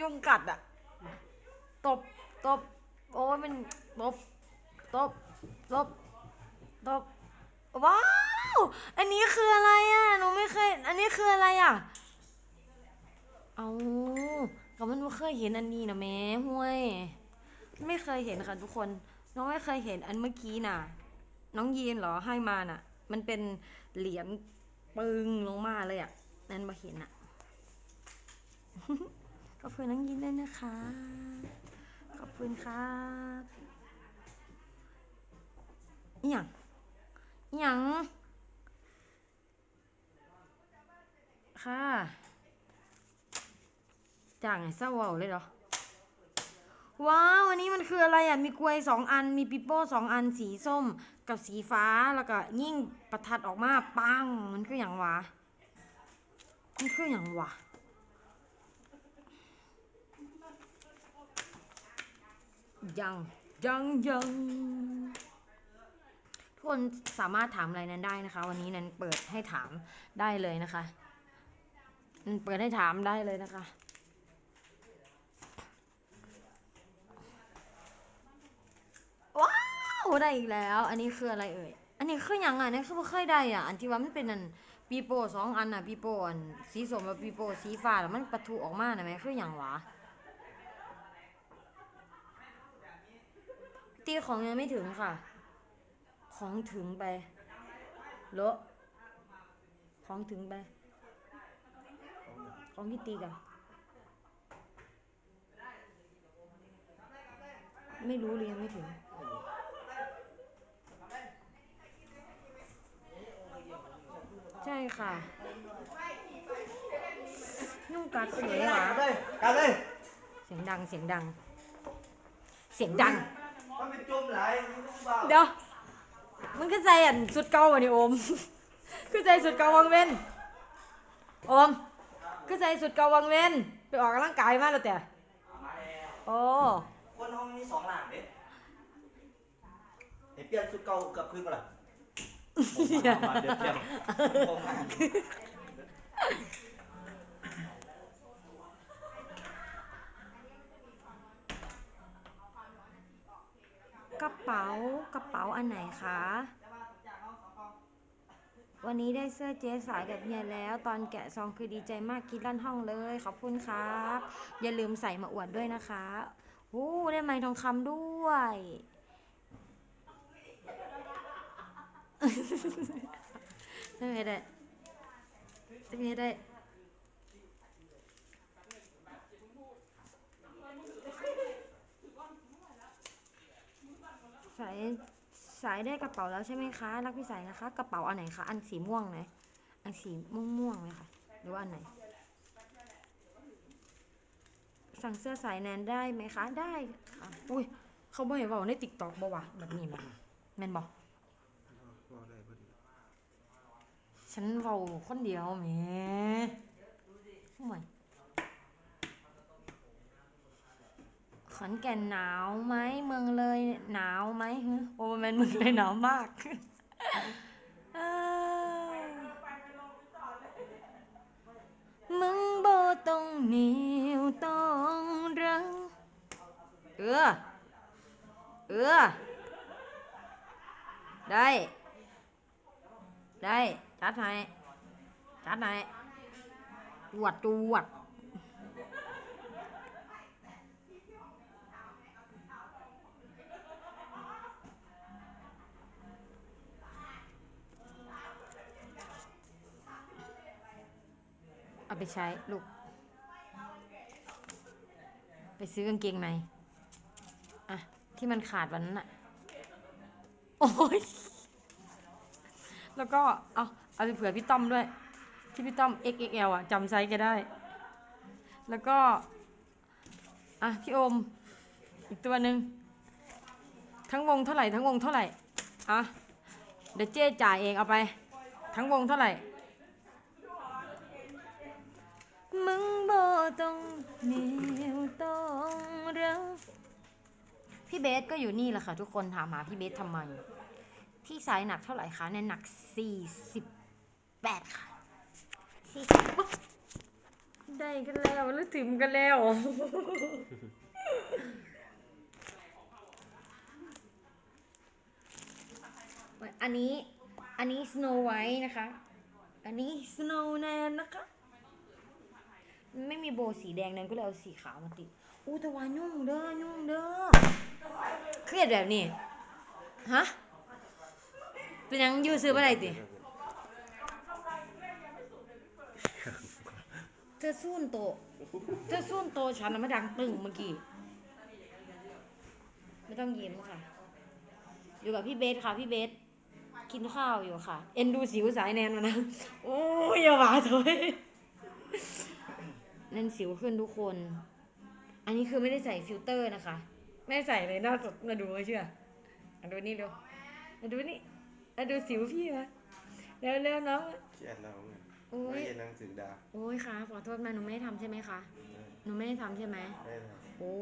ยุงกัดอะ ตบ ตบ โอ้ยมัน ตบ ตบ ตบ ตบ ว้าว อันนี้คืออะไรอะ หนูไม่เคย อันนี้คืออะไรอะ เอาก็มันไม่เคยเห็นอันนี้นะแม่ห่วย ไม่เคยเห็นค่ะทุกคน น้องไม่เคยเห็นอันเมื่อกี้น่ะ น้องยีนเหรอให้มาน่ะ มันเป็นเหรียญปึงลงมาเลยอะ นั่นมาเห็นอะ ขอบคุณน้องยีนด้วยนะคะ ขอบคุณครับอหย่างอหย่างค่ะจ่างไงเศร้าเว้าเลยเหรอ ว้าวอันนี้มันคืออะไรอะ มีกล้วยสองอัน มีปิโป้สองอัน สีส้มกับสีฟ้า แล้วก็ยิ่งประทัดออกมาปัง มันคืออย่างวะ มันคืออย่างวะ ยังยังยังทุกคนสามารถถามอะไรนั้นได้นะคะ วันนี้นั้นเปิดให้ถามได้เลยนะคะเปิดให้ถามได้เลยนะคะว้าวได้อีกแล้ว อันนี้คืออะไรเอ่ยอันนี้คืออย่างไงนะคือบ่เคยได้อะอันที่ว่ามันเป็นอันปีโป้สองอันน่ะปีโป้อันสีส้มกับปีโป้สีฟ้าแล้วมันปะทุออกมาน่ะแม่คืออย่างวะ ตีของยังไม่ถึงค่ะ ของถึงไปโละของถึงไป ของที่ตีกันไม่รู้เลยยังไม่ถึง ใช่ค่ะนุ่งกัดสวยหวะกลับเลยกลับเลยเสียงดังเสียงดัง เสียงดัง มันเป็นจมไหลมึงต้องเบาเดี๋ยว มันก็ใจอันสุดเก่าอะนี่โอม คือใจสุดเก่าวังเว้นโอม คือใจสุดเก่าวังเว้นไปออกกำลังกายมาแล้วแต่มาแล้วโอ้คนห้องนี้สองหลังเด้เห็นเปลี่ยนชุดเก่ากับคืนมาล่ะผมมาเดี๋ยวเปลี่ยนผมมา เป๋ากระเป๋าอันไหนคะ วันนี้ได้เสื้อเจ๊สายกับเฮียแล้ว ตอนแกะซองคือดีใจมากคิดลั่นห้องเลย ขอบคุณครับ อย่าลืมใส่มาอวดด้วยนะคะโอ้ได้ไม้ทองคำด้วย ได้ไหมได้ได้ไหมได้ สายสายได้กระเป๋าแล้วใช่ไหมคะรักพี่สายนะคะ กระเป๋าอันไหนคะ อันสีม่วงไหมอันสีม่วงม่วงๆไหมคะหรือว่าอันไหน สั่งเสื้อสายแนนได้ไหมคะ ได้ค่ะอุ้ย เขาบอกให้เว่าในติ๊กต็อกบ่วะแบบนี้นะแม่นบอกฉันเว้าคนเดียวแหมห่วย ขอนแก่นหนาวไหมเมืองเลยหนาวไหมฮะโอ้แมนเมืองเลยหนาวมากเอ้ยมึงบ่ต้องเหนียวต้องรังเออเออได้ ได้ จัดให้ จัดให้จวดจวด ไปใช้ลูก ไปซื้อกางเกงในอะที่มันขาดวันนั้นอะโอ้ยแล้วก็เอาเอาไปเผื่อพี่ต้อมด้วย ที่พี่ต้อม XXL อะจำไซส์แกได้ แล้วก็อะพี่โอม อีกตัวหนึ่งทั้งวงเท่าไหร่ทั้งวงเท่าไหร่อะเดี๋ยวเจ๊จ่ายเองเอาไป ทั้งวงเท่าไหร่ มึงบ่ต้องเหนียวต้องรักพี่เบสก็อยู่นี่แหละค่ะ ทุกคนถามหาพี่เบสทำไมพี่สายหนักเท่าไหร่คะเนี่ยหนัก48ค่ะ40ปุ๊บได้กันแล้วหรือถึงกันแล้ว อันนี้ อันนี้ Snow White นะคะ อันนี้ Snow Nan นะคะ ไม่มีโบสีแดงนั้นก็เลยเอาสีขาวมาติดอู้แต่ว่ายุ่งเด้อยุ่งเด้อเครียดแบบนี้ฮะเป็นหยังอยูซื้ออะไรติเธอสู้นโตะเธอสู้นโตะฉันน่ะไม่ดังตึงเมื่อกี้ไม่ต้องยิ้มค่ะ อยู่กับพี่เบสค่ะพี่เบสกินข้าวอยู่ค่ะ เอ็นดูสิวสายแนนมานะโอ้ยอย่าว่าเถอ ยนั่นสิวขึ้นทุกคน อันนี้คือไม่ได้ใส่ฟิลเตอร์นะคะ ไม่ได้ใส่เลยน่าสดมาดูไม่เชื่อมาดูนี่ดูมาดูนี่มาดูสิวพี่มาเร็วเร็วๆน้องเครียดแล้วไงโอ้ไม่ยเรียนหนังสือดาโอ้ยค่ะขอโทษมาหนูไม่ได้ทำใช่ไหมคะหนูไม่ได้ทำใช่ไหมได้เลยโอ้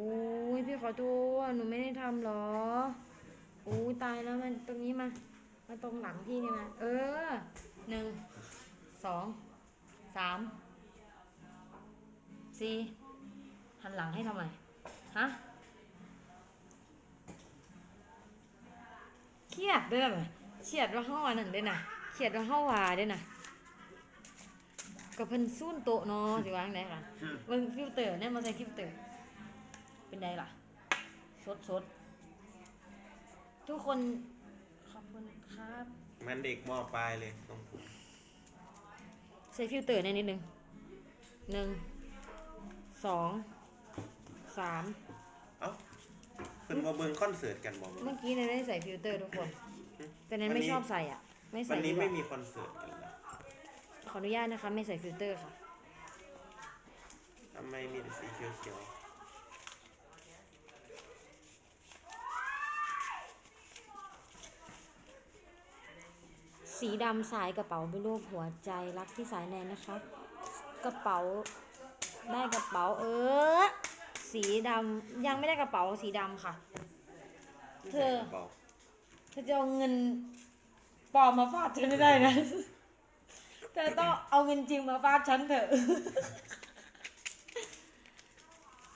ยพี่ขอโทษหนูไม่ได้ทำหรอโอ้ยตายแล้วมันตรงนี้มามาตรงหลังพี่นี่มาเออหนึ่งสองสาม สี่หันหลังให้ทำไมฮะเครียดด้วยไหมเครียดว่าห้านั่นด้วยนะเครียดว่าห้าวาด้วยนะกับเพิ่นซุ่นโตะเนาะสิวางไหนค่ะเบิ่งฟิลเตอร์เนี่ยมาใส่ฟิลเตอร์ เป็นไงล่ะสดสดทุกคนขอบคุณครับมันเด็กมอปลายเลยต้องพูดใส่ฟิลเตอร์ในนิดนึงหนึ่ง สองสามเอ้าเพิ่นมาเบิ่งคอนเสิร์ตกันบอกเมื่อกี้เนี่ยได้ใส่ฟิลเตอร์ทุกคน แต่เนั้นไม่ชอบใส่อะ ไม่วัใส่นดีนี้กว่าไม่มีคอนเสิร์ตกันแล้วขออนุญาตนะคะ ไม่ใส่ฟิลเตอร์ค่ะ ทำไมมีแต่สีเขียวสีดำสายกระเป๋าเป็นรูปหัวใจรักที่สายแนนนะคะ กระเป๋า ได้กระเป๋าเออ สีดำยังไม่ได้กระเป๋าสีดำค่ะๆเธอเบาเธอจะเอาเงินปลอมมาฟาดฉันไม่ได้นะ เธอต้องเอาเงินจริงมาฟาดฉันเถอะ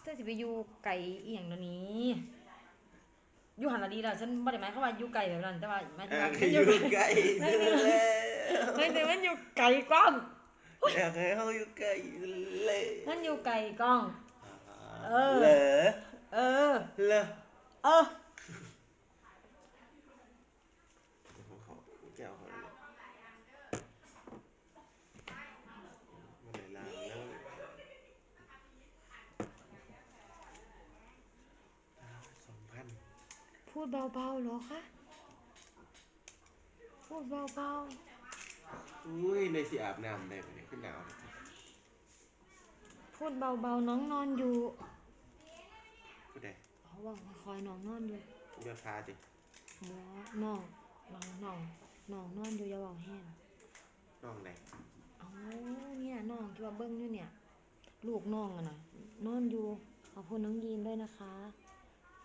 เธอสิไปอยู่ไก่อีหยังเดี๋ยวนี้อยู่หันละดีแล้วฉันบ่ได้หมายความว่าอยู่ไก่แบบนั้นแต่ว่าหมายถึงอยาว่ากให้มันออยู่ยู่ใกล้เธอแล้วหมายถึงมันอยู่ไก่กล้อง อยากให้เขาอยู่ใกล้เลยมันอยู่ไก่กล้อง เออ เหรอเออ เหรอเออเขาแก้วเขาเลยมันเลยลางแล้วสองพันพูดเบาๆเหรอคะ พูดเบา อุ้ยในสีอาบน้ำได้ไหมเนี่ยขึ้นหนาวเลยๆพูดเบาๆน้องนอนอยู่ก็ได้เขาบอกคอยน้องนอนอยู่ยอดพาจิหมอน้องน้องน้องน้องนอนอยู่อย่าบอกแห้งน้องไหนเอาเนี่ยน้องที่ว่าเบิ้งอยู่เนี่ย ลูกน้องอะนะนอนอยู่ขอบคุณน้องยีนด้วยนะคะ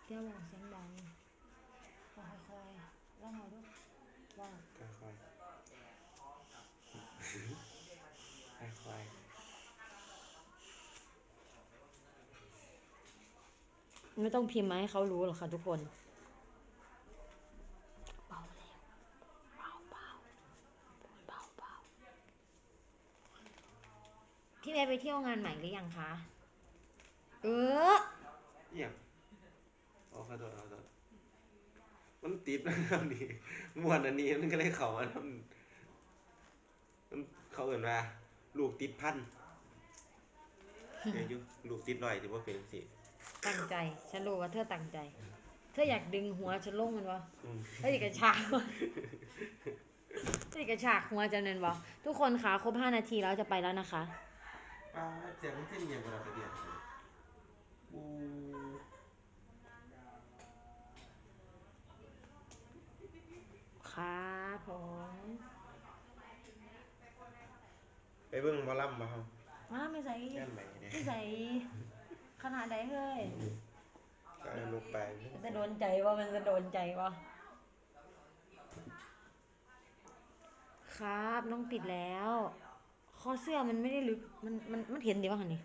เดี๋ยวบอกเสียงดังค่อยๆแล้วมาด้วยว่า ค่อยค่อยค่อยค่อย ไม่ต้องพิมพ์มาให้เขารู้หรอกค่ะทุกคนเบาแล้วเบาเบาเบาเบาพี่เมย์ไปเที่ยวงานใหม่หรือยังคะ เออเอี่ยงโอ้ขอโทษขอโทษมันติดนะครับนี่มวนอันนี้มันก็เลยเขาอันนั้นมันเขาเอ่นว่าลูกติดพันเดี๋ยวอยู่ลูกติดลอยที่ว่าเป็นสิ ตั้งใจ ฉันรู้ว่าเธอตั้งใจ เธออยากดึงหัวฉันลงมันวะอืมเธออยากกระชากวะเธออยากกระชากหัวจันนันวะทุกคนคะครบห้านาทีแล้วจะไปแล้วนะคะป้าเสียงมันเส้นเอียงเวลาไปเรียนอูครับผมไปเบิ่งหมอลำมาครับมาไม่ใส่แค่นใหม่เนี่ยไม่ใส่ ขนาดใดเลยก็เอาลูกไปมันจะโดนใจวะมันจะโดนใจวะครับน้องปิดแล้วขคอเสื้อมันไม่ได้ลึก มันมันมันเห็นดีว่าหันนี่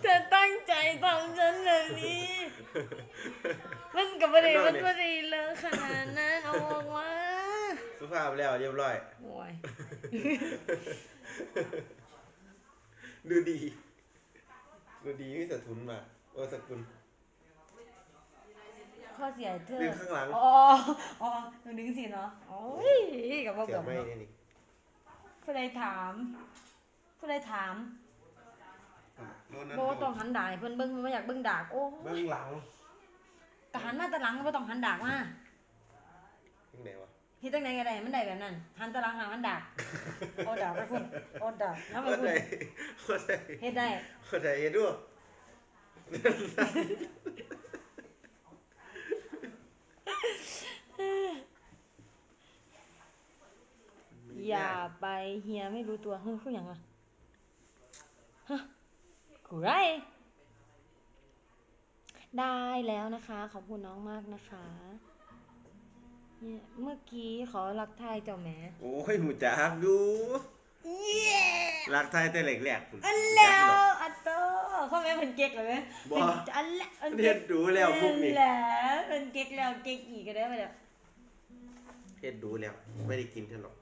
เธอตั้งใจทำฉันแบบนี้ มันกับประเด็นมันประเด็นเลยขนาดนั้นเอาออกมาสุภาพแล้วเรียบร้อยโอ้ย ดูดี ดูดีมีสถุนมาโอ้สกุลข้อเสียเธอดึงข้างหลังอ๋ออ๋อหนูดึงสิเนาะโอ้ยกับว่าเสีแบยบไม่เนาะเนี่ยนี่ผู้ใดถามผู้ใดถามโน่นนั่นโบต้องหันดากให้เพิ่นเบิ่งมันบ่อยากเบิ่งดากโอ้เบื้องหลังก็หันมาแต่หลังก็บ่ต้องหันดากมายังไงวะ เฮ็ดจังไดก็ได้มันได้แบบนั้นหันแต่หลังหาหันดากโอ้ดากไปพุ่นโอ้ดากนำไปว่าพุ่ไหนนว่าไหนเฮ็ดได้ว่าไหนเห็นด้วยอย่าไปเฮียไม่รู้ตัวเฮ้ยคือหยังอะฮะกูไรได้แล้วนะคะ ขอบคุณน้องมากนะคะ เนี่ยเมื่อกี้ขอรักไทายเจ้าแหม่โอ้ยหูจักอยู่เย้รักไทยแต่แหลกๆคุณอันแล้วอัตโตพ่อแม่เป็นเก๊กเลยไหมบ่อันแล้วอันเฮ็ดดูแล้วพวกนี้อัแล้วเป็นเก๊กแล้วเก๊กอีกก็ได้ไปแล้วเฮ็ดดูแล้วไม่ได้กินฉันหรอก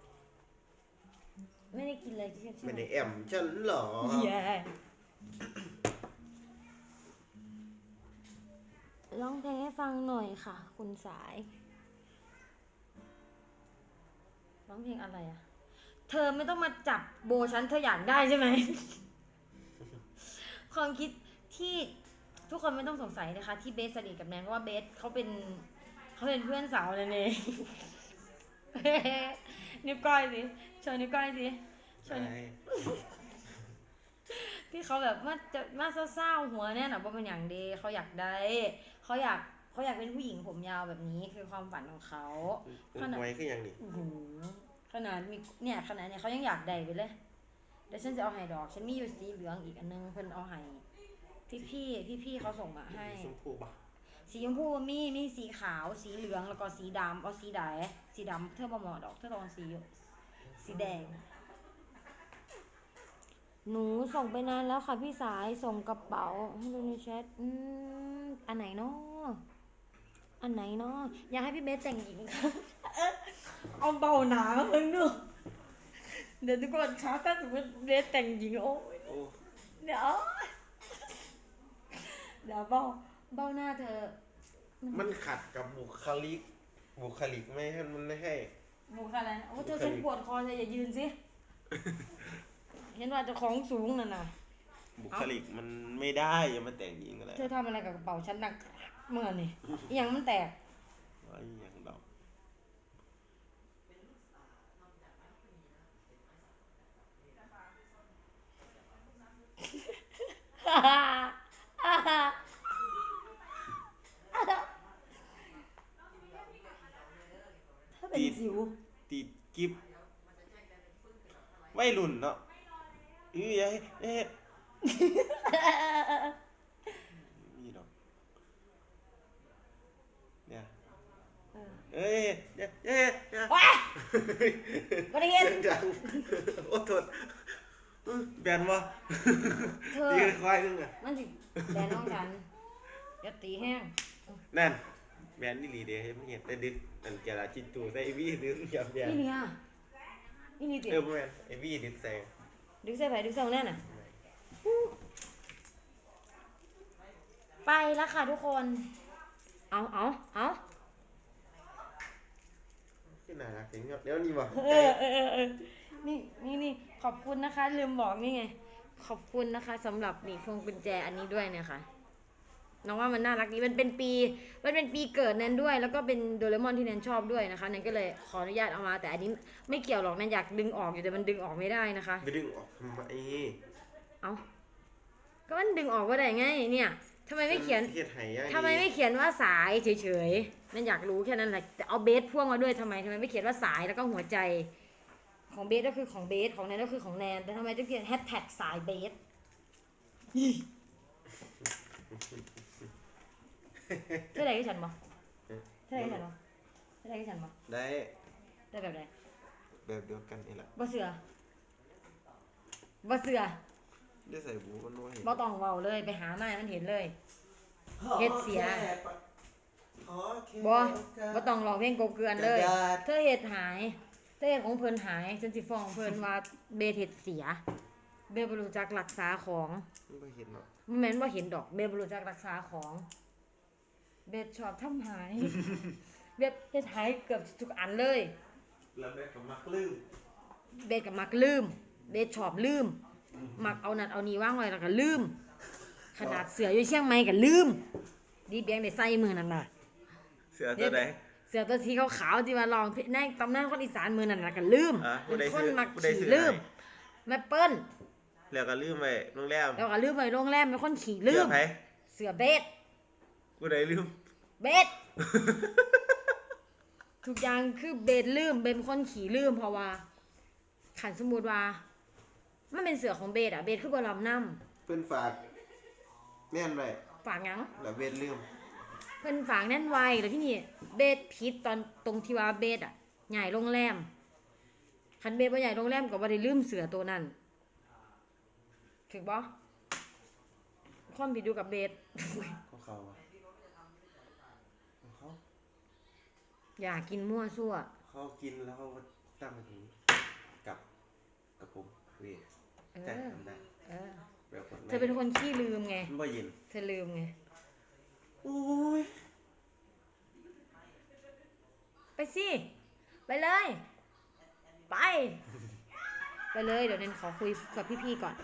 ไม่ได้กินเลยที่ฉันไม่ได้แอมฉันหรอเย้ร้องเพลงให้ฟังหน่อยค่ะ คุณสาย ร้องเพลงอะไรอะเธอไม่ต้องมาจับโบฉันเธออยากได้ใช่ไหม ความคิดที่ทุกคนไม่ต้องสงสัยนะคะ ที่เบสสนิทกับแนนเพราะว่าเบสเขาเป็นเขาเป็นเพื่อนสาวนั่นเองนิ้วก้อยสิโชว์นิ้วก้อยสิโชว์นิ้วใช่ที่เขาแบบมาจะมาเศร้าๆหัวเนี่ยนะว่าเป็นอย่างเดเขาอยากได้เขาอยาก เขาอยากเป็นผู้หญิงผมยาวแบบนี้คือความฝันของเขาขนาดไว้คืออย่างนี้โอ้โหขนาดมีเนี่ยขนาดเนี่ยเขายังอยากได้ไปเลยเดี๋ยวฉันจะเอาไห้ดอก ฉันมีอยู่สีเหลืองอีกอันนึงเพิ่นเอาไห้ที่พี่พี่พี่เขาส่งมาให้ชมพูป่ะสีชมพูมีมีสีขาว สีเหลืองแล้วก็สีดำเอาสีใดสีดำเธอบ่เหมาะดอกเธอต้องเอาสีสีแดง หนูส่งไปนานแล้วค่ะพี่สายส่งกระเป๋าให้ดูในแชทอืมอันไหนเนาะ อันไหนเนาะอยากให้พี่เบสแต่งหญิงค่ะเอาเบาหนาเพิ่งดูเดี๋ยวทุกคนช้าถ้าสมมติเบสแต่งหญิงโอ้ยโอ้เดี๋ยวเดี๋ยวเบาเบาหน้าเธอ มันขัดกับบุคลิก บุคลิกไม่ให้มันไม่ให้บุคอะไรนะโอ้เธอฉันปวดคอเธออย่ายืนสิเห็นว่าเจะของสูงน่ะนะบุคลิกมันไม่ได้อย่ามาแต่งหญิงอะไรเธอทำอะไรกับกระเป๋าฉันดัง เมื่อนี่อหย่างมันแตก ไอ้อย่างดอกถ้าเป็นสิว ติดกิฟวัยรุ่นเนาะเอ้ยอย่าให้เอ๊ะมีดอกเนี่ย เออเอ้ยอย่าอย่าอย่าว้าบริเห็นเสียงดังโอ้โทษอื้อแบนวะเธอ ตีควายนึงอะมันสิแดนน้องฉันอย่าตีแห้งนั่นแบนนี่หลีเดียให้มันเห็นแต่ดึกอันเจราจิตตูใส่วีดึงยับแบนนี่เนี่ยนี่นี่ติเออแมนไอวีดึกใส่ดึกใส่ไผ่ดึกใส่ของแน่น่ะ ไปแล้วค่ะทุกคน เอาเอาเอา ขึ้นน่ารักจริงเดี๋ยวนี้บ่เออเออเออเออนี่นี่นี่ขอบคุณนะคะ ลืมบอกนี่ไง ขอบคุณนะคะสำหรับนี่พวงกุญแจอันนี้ด้วยเนี่ยค่ะน้องว่ามันน่ารักดีมันเป็นปี มันเป็นปีเกิดแนนด้วย แล้วก็เป็นโดเรมอนที่แนนชอบด้วยนะคะแนนก็เลยขออนุญาตเอามา แต่อันนี้ไม่เกี่ยวหรอกแนนอยากดึงออกอยู่แต่มันดึงออกไม่ได้นะคะ ไปดึงออกทำไม เอาก็มันดึงออกว่าได้ไงเนี่ย ทำไมไม่เขียน เฮ็ดให้ยังทำไมไม่เขียนว่าสายเฉยๆนั่นอยากรู้แค่นั้นแหละแต่เอาเบสพ่วงมาด้วยทำไมทำไมไม่เขียนว่าสายแล้วก็หัวใจ ของเบสก็คือของเบสของแนนก็คือของแนนแต่ทำไมต้องเขียนแฮชแท็กสายเบสเท่าไหร่ก็ฉันบ่เท่าไหร่ก็ฉันบ่เท่าไหร่ก็ฉันบ่ได้ได้แบบไหนไแบบเดียวกันนี่แหละบ่เสือบ่เสือ ได้ใส่บูมันว่าเห็นบ่ต้องเว้าเลยไปหามาให้มันเห็นเลย เฮ็ดเสีย ขอแค่บ่บ่ต้องร้องเพลงกบเกลือนเลย กระดาษเธอเฮ็ดหาย เธอเฮ็ดของเพิ่นหายฉันสิฟ้องเพิ่นว่าเบสเฮ็ดเสีย เบสบ่รู้จักรักษาของมันบ่เห็นหรอกมันแม่นบ่เห็นดอก เบสบ่รู้จักรักษาของ เบสชอบทำหาย เบสเฮ็ดหายเกือบทุกอันเลย แล้วแม่ก็มักลืม เบสก็มักลืม เบสชอบลืม มักเอานั่นเอานี่วางไว้แล้วก็ลืม ขนาดเสืออยู่เชียงใหม่ก็ลืม ดีเบียงได้ใส่มือนั่นน่ะ เสือตัวใดเสือตัวสีขาวๆที่ว่าลองเพลงในตำนานคนอีสานมือนั่นน่ะก็ลืมอะผู้เป็นใดคนซื้อมักผู้ใดขี่ซื้อลืมให้แม่เปิ้ลแล้วก็ลืมไปโรงแรมแล้วก็ลืมไปโรงแรมเป็นคนขี่ลืเสือมไผเสือเบสผู้ใดลืม เบส ทุกอย่างคือเบสลืมเบสเป็นคนขี่ลืมเพราะว่าขันสมมุติว่า มันเป็นเสือของเบสอะเบสคือบอลำน้เพิ่นฝากแม่นไว้ำฝากหยัง แล้วเวทลืมเพิ่นฝากแน่นไวแล้วที่นี่เบสพิษตอนตรงที่ว่าเบสอะใหญ่โรงแรมคันเบสว่าใหญ่โรงแรมก็บ่ได้ลืมเสือตัวนั้นถึกบ่ความผิดอยู่กับเบส ของเขาอะของเขาอยากกินมั่วซั่ว เขากินแล้วเขาก็ตั้งมาถึงกับกับผมเวย เอ แต่อทำได้เออแบบคนเธอเป็นคนขี้ลืมไง มันบ่ยินเธอลืมไง โอ้ยไปสิ ไปเลย ไป ไปเลยเดี๋ยวเนนขอคุยกับพี่ๆก่อน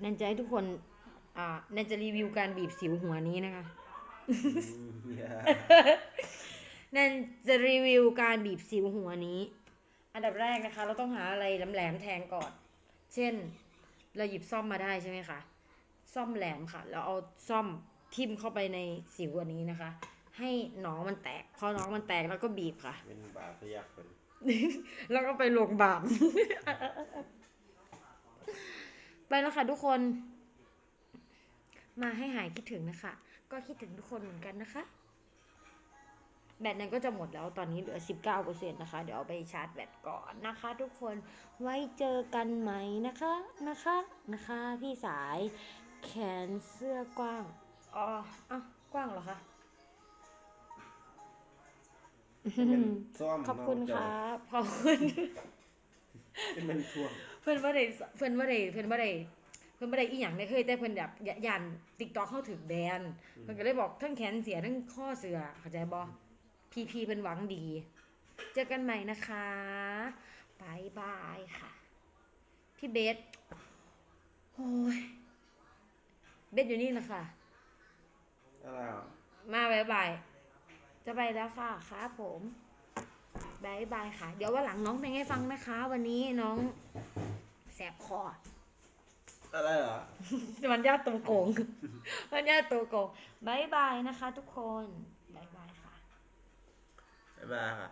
เนนจะให้ทุกคน อ่าเนนจะรีวิวการบีบสิวหัวนี้นะคะ อย่าเนนจะรีวิวการบีบสิวหัวนี้ อันดับแรกนะคะ เราต้องหาอะไรแหลมๆแทงก่อน เช่น เราหยิบซ่อมมาได้ใช่ไหมคะ ซ่อมแหลมค่ะแล้วเอาซ่อมทิ่มเข้าไปในสิวอันนี้นะคะ ให้หนองมันแตก พอหนองมันแตกแล้วก็บีบค่ะ เป็นบาปพยักเป็นแล้วก็ไปโรงพยาบาลไปแล้วค่ะทุกคน มาให้หายคิดถึงนะคะ ก็คิดถึงทุกคนเหมือนกันนะคะ แบตนั้นก็จะหมดแล้วตอนนี้เหลือ 19%นะคะ เดี๋ยวเอาไปชาร์จแบตก่อนนะคะ ทุกคนไว้เจอกันไหมนะคะนะคะนะคะ พี่สายแขนเสื้อกว้างอ๋ออะกว้างเหรอคะเป็นซ่อมขอบคุณเนาะคเจ้ารับขอบคุณเป็นมันท่วงเพื่อนว่าได้เพื่อนว่าได้เพื่อนว่าได้เพื่อนว่าได้อีหยังได้เคยแต่เพื่อนแบบยยันติ๊กต็อกเข้าถึงแบนเพื่อนก็เลยบอกทั้งแขนเสียทั้งข้อเสือเข้าใจบอ พีพีเป็นหวังดี เจอกันใหม่นะคะบายบายค่ะ พี่เบสโอ้ยเบสอยู่นี่แหละค่ะ อะไรอะมาบายบายจะไปแล้วค่ะครับผมบายบายค่ะ เดี๋ยววันหลังน้องเพลงให้ฟังนะคะ วันนี้น้องแสบคอ อะไรเหรอ มันยาตัวโกง มันยาตัวโกงบายบายนะคะ ทุกคนบายบายค่ะ 没办